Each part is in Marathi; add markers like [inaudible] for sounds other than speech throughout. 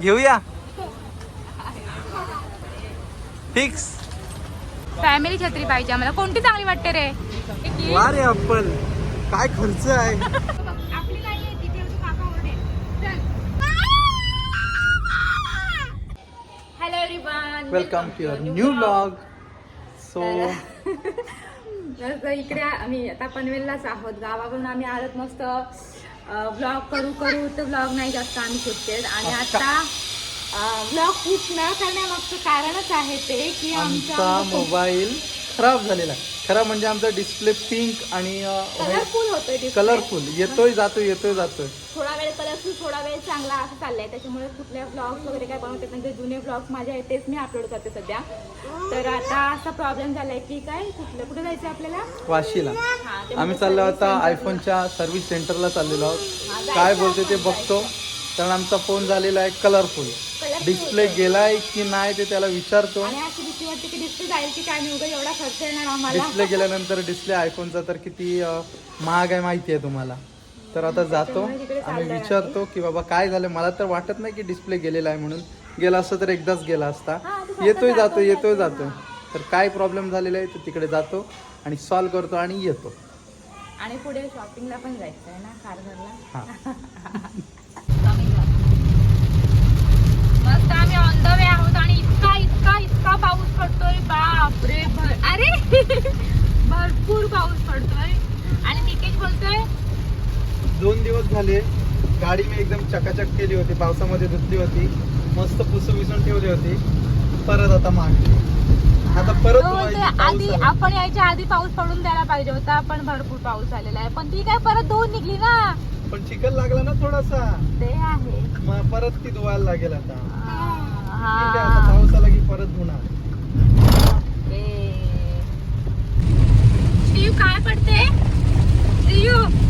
घेऊया. फिक्स फॅमिली छत्री पाहिजे आम्हाला. कोणती चांगली वाटते रे? एक ही. वा रे अप्पल. काय खर्च आहे. Welcome to your new blog so इकडे आम्ही आता पनवेललाच आहोत. गावाकडून आम्ही आलोत मस्त. ब्लॉग करू करू तर ब्लॉग नाही जास्त आम्ही शूट आणि आता ब्लॉग शूट न करण्यामागचं कारणच आहे ते की आमचा मोबाईल खराब झालेला आहे. खराब म्हणजे आमचा डिस्प्ले पिंक आणि कलरफुल होतोय display. कलरफुल येतोय जातोय येतोय जातोय. थोडा वेळ कलरफुल थोडा वेळ चांगला असं चाललंय. त्याच्यामुळे कुठल्या ब्लॉग्स वगैरे काय बनवते म्हणजे जुने ब्लॉग्स माझे आहेत तेच मी अपलोड करते सध्या. तर आता असा प्रॉब्लेम झालाय की काय कुठलं कुठे जायचं आपल्याला? वाशीला. हा, ते आम्ही चाललो service आता center आयफोनच्या सर्व्हिस सेंटरला चाललेलो हा, आहोत जायचं काय बोलते ते आपण, बघतो. कारण आमचा फोन झालेला आहे कलरफुल Colourful डिस्प्ले गेलाय की नाही ते त्याला विचारतो. आणि अशी भीती वाटते की डिस्प्ले जाईल की काय नाही एवढा खर्च येणार आम्हाला. डिस्प्ले गेल्यानंतर डिस्प्ले आयफोनचा तर किती अं, महाग आहे माहिती आहे तुम्हाला. तर आता जातो चाललोय. विचारतो की बाबा काय झालं? मला तर वाटत नाही की डिस्प्ले गेलेला आहे म्हणून. गेला असतं तर एकदाच गेला असता. येतोय जातो येतोय जातो, जातो. तर काय प्रॉब्लेम झालेला आहे तर तिकडे जातो आणि सॉल्व्ह करतो आणि येतो. आणि पुढे शॉपिंगला पण जायचं आहे ना कारघरला हा [laughs] मस्त आम्ही ऑन द वे आहोत आणि इतका इतका इतका पाऊस पडतोय बाप रे भर अरे भरपूर पाऊस पडतोय आणि निकेश बोलतोय दोन दिवस झाले गाडी मी एकदम चकाचक केली होती पावसामध्ये धुतली होती मस्त पुसून विसून ठेवली होती. परत आता मागली आता परत धुवायची, पाऊस आधी. आपण यायच्या आधी पाऊस पडून द्यायला पाहिजे होता पण भरपूर पाऊस झालेला आहे. पण ती काय परत धुवून निघली ना. पण चिखल लागला ना थोडासा. ते आहे. मग परत ती धुवायला लागेल आता. ठीक आहे आता हा. पाऊस आला की परत धुणार. काय पडते? पाऊस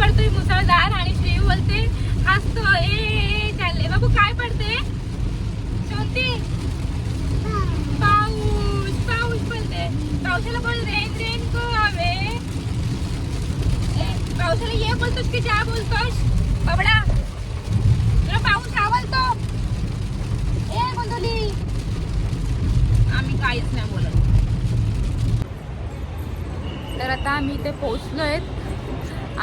पडतोय मुसळधार आणि श्रीयू बोलते हसतो ए, चालले बाबू काय पडते शांती. पाऊस पाऊस पडते पावसाला बोल रेन रेन को आवे ए, पावसाला ये बोलतोस की जा बोलतोस? बाबडा तुला पाऊस आवडतो. ए गोंधळी आम्ही काहीच नाही बोलत. तर आता आम्ही इथे पोहोचलोय.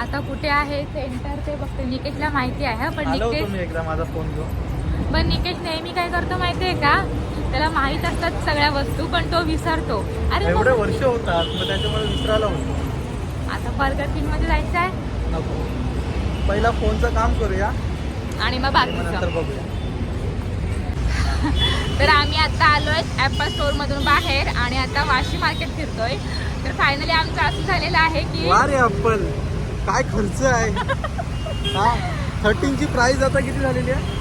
आता कुठे आहे सेंटर ते बघते. निकेशला माहिती आहे हा, पण निकेश एकदा माझा फोन घेऊन. पण निकेश नेहमी काय करतो माहितीये का? त्याला माहीत असतात सगळ्या वस्तू पण तो विसरतो. अरे एवढे वर्ष होतात मग त्याच्यामुळे विसरायला होतो. आता बर्गर किंगमध्ये जायचं आहे? नको. पहिला फोनचं काम करूया. आणि मग बाकीचं बघूया. [laughs] तर आम्ही आता आलोय ऍपल स्टोर मधून बाहेर आणि आता वाशी मार्केट फिरतोय. तर फायनली आमचं असं झालेलं आहे की वा रे अप्पल काय खर्च आहे? हा? थर्टीनची प्राइस आता किती झालेली आहे?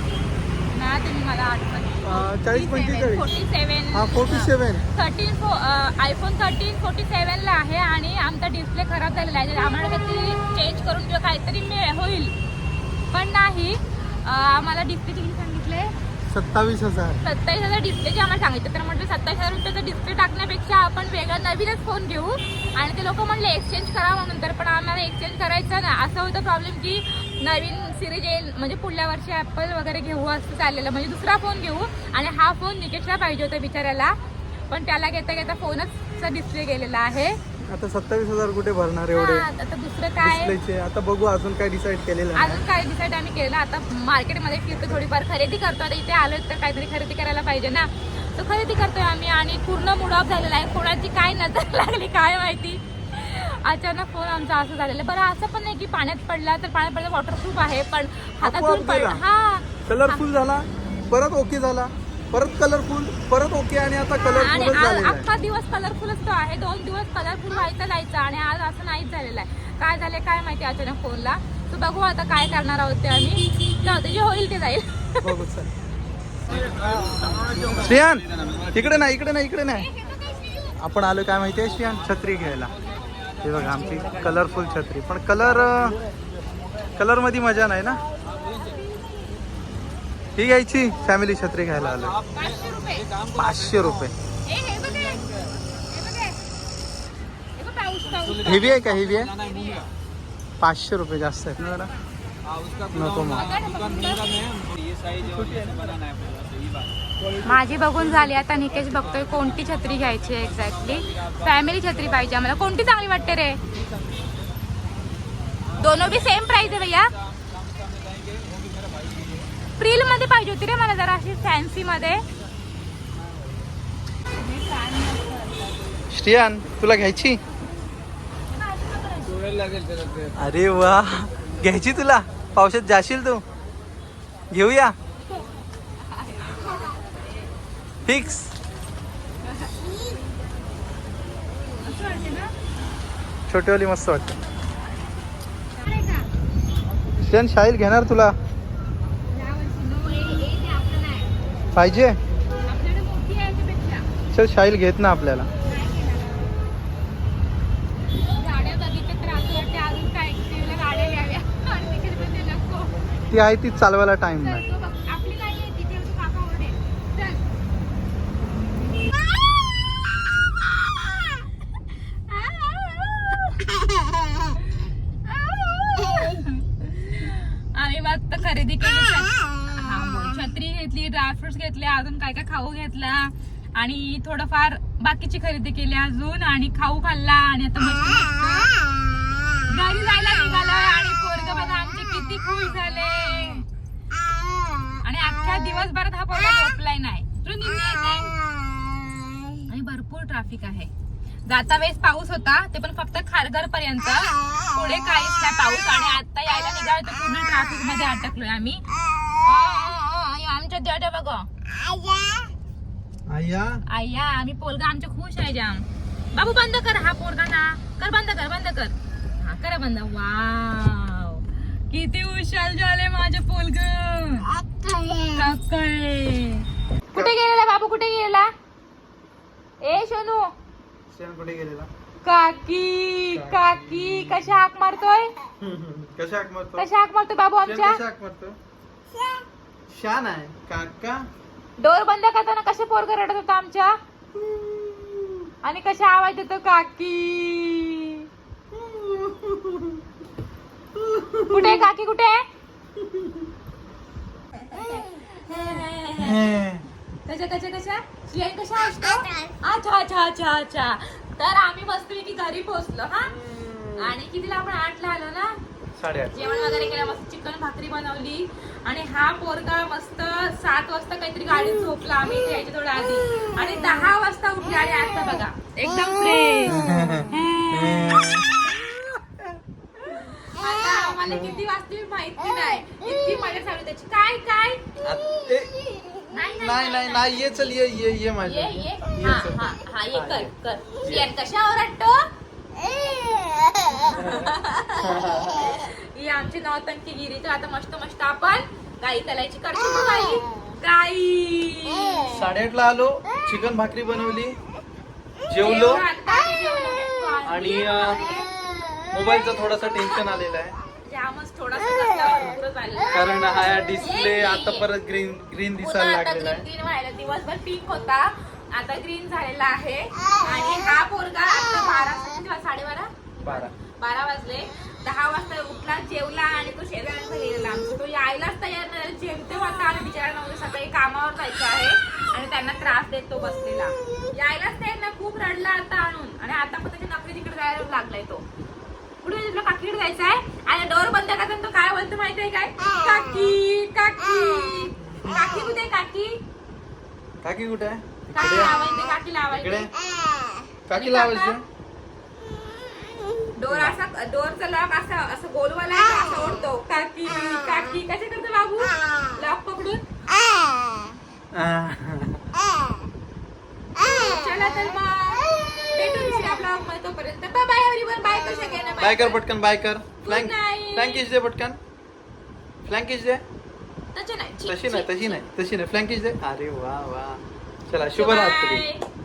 ना तुम्ही मला आठवण चाळीस पंचेचाळीस. फोर्टी सेवन हा forty seven thirteen iPhone thirteen forty सेवनला आहे आणि आमचा डिस्प्ले खराब झालेला आहे. आम्हाला काहीतरी चेंज करून किंवा काहीतरी मिळ होईल. पण नाही अं, आम्हाला डिस्प्ले सत्तावीस हजार. सत्तावीस हजार डिस्प्लेचे आम्हाला सांगितलं तर म्हटलं सत्तावीस हजार रुपयाचा डिस्प्ले टाकण्यापेक्षा आपण वेगळा नवीनच फोन घेऊ. आणि ते लोक म्हणले एक्सचेंज करा म्हणून. तर पण आम्हाला एक्सचेंज करायचं ना असं होतं प्रॉब्लेम की नवीन सिरीज येईल म्हणजे पुढल्या वर्षी ॲपल वगैरे घेऊ असं चाललेलं. म्हणजे दुसरा फोन घेऊ आणि हा फोन निकेशला पाहिजे होता बिचाऱ्याला. पण त्याला घेता घेता फोनच डिस्प्ले गेलेला आहे. आता सत्तावीस हजार कुठे भरणार एवढे? हा, आता दुसरं काय? डिस्प्लेचे आता बघू अजून काय डिसाईड केलेलं नाही अजून काय डिसाईड आम्ही केलं? आता मार्केटमध्ये फिरतो थोडीफार खरेदी करतो. आता इथे आलो तर काहीतरी खरेदी करायला पाहिजे ना? तर खरेदी करतोय आम्ही आणि पूर्ण मूड ऑफ झालेला आहे. कोणाची काय नजर [laughs] लागली काय माहिती? अचानक फोन आमचा असं झालेलं. बरं असं पण नाही की पाण्यात पडला तर पाण्यात पडला वॉटरप्रूफ आहे पण हातातून आपोआप पड गेला. हा. कलरफुल झाला परत ओके झाला. परत कलरफुल परत ओके आणि आता आणि कलरफुलच आज झालेला आहे. अख्खा दिवस कलरफुलच तो आहे. दोन दिवस कलरफुल व्हायचा जायचा आणि आज असं नाहीच झालेलं आहे. काय झालंय काय माहिती अचानक फोनला. तर बघू आता काय करणार आहोत ते आम्ही. जाऊ दे, जे होईल ते जाईल. बघू चल. श्रियान इकडे नाही इकडे नाही इकडे नाही. आपण आलो काय माहितीये श्रियान? छत्री घ्यायला. हे बघा आमची कलरफुल छत्री. पण कलर कलरमध्ये मजा नाही ना? ही घ्यायची फॅमिली छत्री घ्यायला आलो पाचशे रुपये. हे हे. हे हे. हे हेवी आहे का? हेवी आहे? पाचशे रुपये जास्त आहेत ना जरा. नको मग. माझी बघून झाली आता निकेश बघतोय कोणती छत्री घ्यायची एक्झॅक्टली फॅमिली छत्री पाहिजे आम्हाला. कोणती चांगली वाटते रे? दोनों भी सेम प्राइस आहे भैया. प्रिलमध्ये पाहिजे होती रे मला जरा अशी फॅन्सी मध्ये. श्रियान तुला घ्यायची? अरे वा घ्यायची तुला? पावसात जाशील तू. घेऊया. फिक्स छोटीवाली मस्त वाटते. श्रियान शाहील घेणार तुला? पाहिजे? चल शाहील घेत ना आपल्याला. ते आहे ती चालवायला टाइम नाही. आम्ही मस्त खरेदी केली. भाकरी घेतली ड्रायफ्रुट्स घेतले अजून काय काय खाऊ घेतला आणि थोडंफार बाकीची खरेदी केली अजून आणि खाऊ खाल्ला आणि आता मस्त घरी जायला निघालोय आणि पोरग बघा आमचे किती खुश झाले. आणि अख्ख्या दिवसभरात हा पोरगा झोपलाय नाही. आणि भरपूर ट्रॅफिक आहे. जाता वेळेस पाऊस होता ते पण फक्त खारघर पर्यंत पुढे काहीच नाही पाऊस आणि आता यायला निघालो तर पूर्ण ट्रॅफिकमध्ये अटकलोय आम्ही. आमच्या देवट्या बघा. आया. आय्या आम्ही पोरगा आमच्या खुश आहे जाम. बाबू बंद कर हा पोरगा ना. कर बंद कर बंद कर. हा कर बंद. वाव. किती उशाल झाले माझे पोलग कुठे गेलेला बाबू कुठे गेलेला? ए सोनू कुठे गेलेला? काकी काकी. कशा हाक मारतोय? [laughs] कशा हाक मारतो कशा हाक मारतोय बाबू आमच्या? कशा हाक मारतो शान आहे. काका. डोर बंद करताना कसे पोरग रडत होता आमच्या? आणि कशा आवाज येतो काकी? कुठे आहे काकी कुठे आहे? कशा कशा कशा? श्रेयन कशा असतो अच्छा अच्छा. अच्छा अच्छा तर आम्ही मस्तपैकी घरी पोहोचलो हा? आणि कितीला आपण आठला आलो ना? साडेआठ जेवण वगैरे केलं मस्त चिकन भाकरी बनवली. आणि हा पोरगा मस्त सात वाजता काहीतरी गाडीत झोपला. आम्ही यायच्या थोड्या आधी. आणि दहा वाजता उठले आणि आता बघा एकदम फ्रेश आता आम्हाला किती वाजता माहिती नाही. इतकी मजा चालू त्याची. काय काय? नाही नाही नाही नाही ये चल ये ये ये माझ्या. ये ये. हा. हा हा ये कर कर. शियान कशावर वाटतो ही आमची नौटंकी गिरी तर आता मस्त मस्त आपण गाई तलायची करतो का गाई गाई साडेआठला आलो चिकन भाकरी बनवली जेवलो. आणि मोबाईलचा थोडासा टेन्शन आलेला आहे. कारण हा डिस्प्ले आता परत ग्रीन ग्रीन दिसायला लागलेला आहे ग्रीन व्हायला दिवसभर पिंक होता आता ग्रीन झालेला आहे आणि हा पोरगा आता बारा? साडेबारा बारा. बारा वाजले. दहा वाजता उठला जेवला आणि तो शेजाऱ्यांचा गेलेला. तो यायलाच तयार नाही. जेवते होता आणि बिचारा नव्हते सकाळी कामावर जायचं आहे आणि त्यांना त्रास देत तो बसलेला. यायलाच तयार नाही. खूप रडला आता आणून. आणि आता पण त्याच्या नोकरी तिकडे जायला लागलाय तो. कुठे तुला काकीकडे जायचं आहे? आणि डोर बंद करताना तो काय बोलतो माहिती आहे काय? काकी काकी. काकी कुठे काकी? काकी कुठे काकी लावायचे? काकी लावायचे. काकी लावायचे? डोर असा डोरचा लॉक असा असं गोलवाला असा ओढतो काकी काकी कसे करतो बाबू लॉक पकडून? चला तर मग. भेटू दुसऱ्या ब्लॉगमध्ये तोपर्यंत. बाय बाय एव्हरीवन बाय कशा गेला बाय कर पटकन बाय कर. फ्लँक दे पटकन. फ्लँकेज दे. तशी नाही तशी नाही तशी नाही. फ्लँकेज दे. अरे वा वा. चला शुभरात्री. Bye.